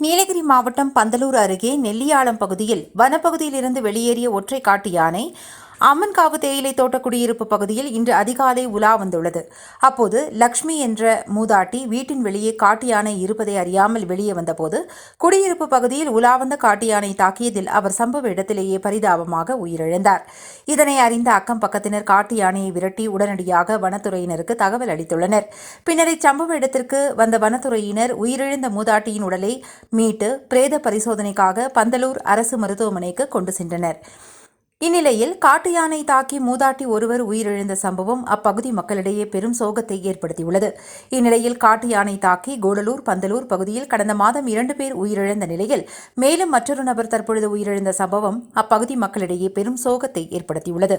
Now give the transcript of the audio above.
நீலகிரி மாவட்டம் பந்தலூர் அருகே நெல்லியாளம் பகுதியில் வனப்பகுதியிலிருந்து வெளியேறிய ஒற்றை காட்டு யானை அம்மன்காவு தேயிலை தோட்ட குடியிருப்பு பகுதியில் இன்று அதிகாலை உலா வந்துள்ளது. அப்போது லக்ஷ்மி என்ற மூதாட்டி வீட்டின் வெளியே காட்டு யானை இருப்பதை அறியாமல் வெளியே வந்தபோது குடியிருப்பு பகுதியில் உலா வந்த காட்டு யானை தாக்கியதில் அவர் சம்பவ இடத்திலேயே பரிதாபமாக உயிரிழந்தார். இதனை அறிந்த அக்கம் பக்கத்தினர் காட்டு யானையை விரட்டி உடனடியாக வனத்துறையினருக்கு தகவல் அளித்துள்ளனர். பின்னர் இச்சம்பவ இடத்திற்கு வந்த வனத்துறையினர் உயிரிழந்த மூதாட்டியின் உடலை மீட்டு பிரேத பரிசோதனைக்காக பந்தலூர் அரசு மருத்துவமனைக்கு கொண்டு சென்றனர். இந்நிலையில் காட்டு யானை தாக்கி மூதாட்டி ஒருவர் உயிரிழந்த சம்பவம் அப்பகுதி மக்களிடையே பெரும் சோகத்தை ஏற்படுத்தியுள்ளது. இந்நிலையில் காட்டு யானை தாக்கி கூடலூர் பந்தலூர் பகுதியில் கடந்த மாதம் இரண்டு பேர் உயிரிழந்த நிலையில் மேலும் மற்றொரு நபர் தற்பொழுது உயிரிழந்த சம்பவம் அப்பகுதி மக்களிடையே பெரும் சோகத்தை ஏற்படுத்தியுள்ளது.